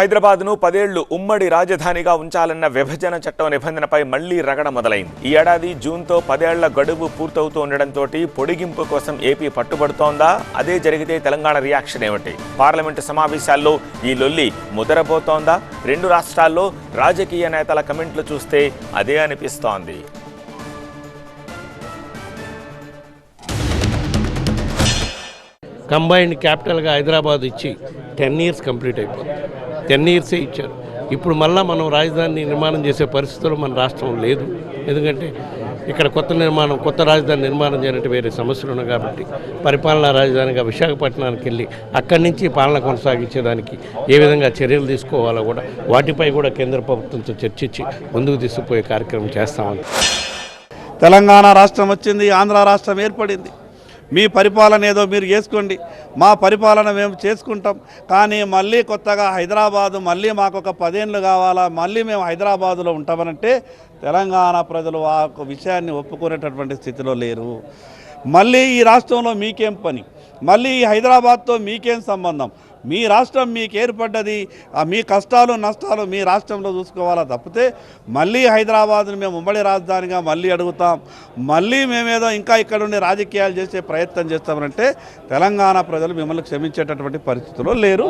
హైదరాబాద్ను పదేళ్ళు ఉమ్మడి రాజధానిగా ఉంచాలన్న విభజన చట్టం నిబంధనపై మళ్ళీ రగడ మొదలైంది. ఈ ఏడాది జూన్తో పదేళ్ళ గడువు పూర్తవుతూ ఉండడంతో పొడిగింపు కోసం ఏపీ పట్టుబడుతోందా? అదే జరిగితే తెలంగాణ రియాక్షన్ ఏమిటి? పార్లమెంటు సమావేశాల్లో ఈ లొల్లి ముదరబోతోందా? రెండు రాష్ట్రాల్లో రాజకీయ నేతల కమెంట్లు చూస్తే అదే అనిపిస్తోంది. కంబైన్డ్ క్యాపిటల్గా హైదరాబాద్ ఇచ్చి టెన్ ఇయర్స్ కంప్లీట్ అయిపోతుంది. టెన్ ఇయర్సే ఇచ్చారు. ఇప్పుడు మళ్ళా మనం రాజధాని నిర్మాణం చేసే పరిస్థితులు మన రాష్ట్రం లేదు. ఎందుకంటే ఇక్కడ కొత్త నిర్మాణం కొత్త రాజధాని నిర్మాణం చేయనట్టు వేరే సమస్యలు ఉన్నాయి కాబట్టి పరిపాలనా రాజధానిగా విశాఖపట్నానికి వెళ్ళి అక్కడి నుంచి పాలన కొనసాగించేదానికి ఏ విధంగా చర్యలు తీసుకోవాలో కూడా వాటిపై కూడా కేంద్ర ప్రభుత్వంతో చర్చించి ముందుకు తీసుకుపోయే కార్యక్రమం చేస్తామని. తెలంగాణ రాష్ట్రం వచ్చింది ఆంధ్ర రాష్ట్రం ఏర్పడింది. మీ పరిపాలన ఏదో మీరు చేసుకోండి. మా పరిపాలన మేము చేసుకుంటాం. కానీ మళ్ళీ కొత్తగా హైదరాబాదు మళ్ళీ మాకు ఒక పదేళ్ళు కావాలా మళ్ళీ మేము హైదరాబాదులో ఉంటామనంటే తెలంగాణ ప్రజలు ఆ విషయాన్ని ఒప్పుకునేటటువంటి స్థితిలో లేరు. మళ్ళీ ఈ రాష్ట్రంలో మీకేం పని? మళ్ళీ ఈ హైదరాబాద్తో మీకేం సంబంధం? మీ రాష్ట్రం మీకు ఏర్పడ్డది ఆ మీ కష్టాలు నష్టాలు మీ రాష్ట్రంలో చూసుకోవాలా తప్పితే మళ్ళీ హైదరాబాద్ని మేము ఉమ్మడి రాజధానిగా మళ్ళీ అడుగుతాం. మళ్ళీ మేమేదో ఇంకా ఇక్కడ ఉండి రాజకీయాలు చేసే ప్రయత్నం చేస్తామంటే తెలంగాణ ప్రజలు మిమ్మల్ని క్షమించేటటువంటి పరిస్థితుల్లో లేరు.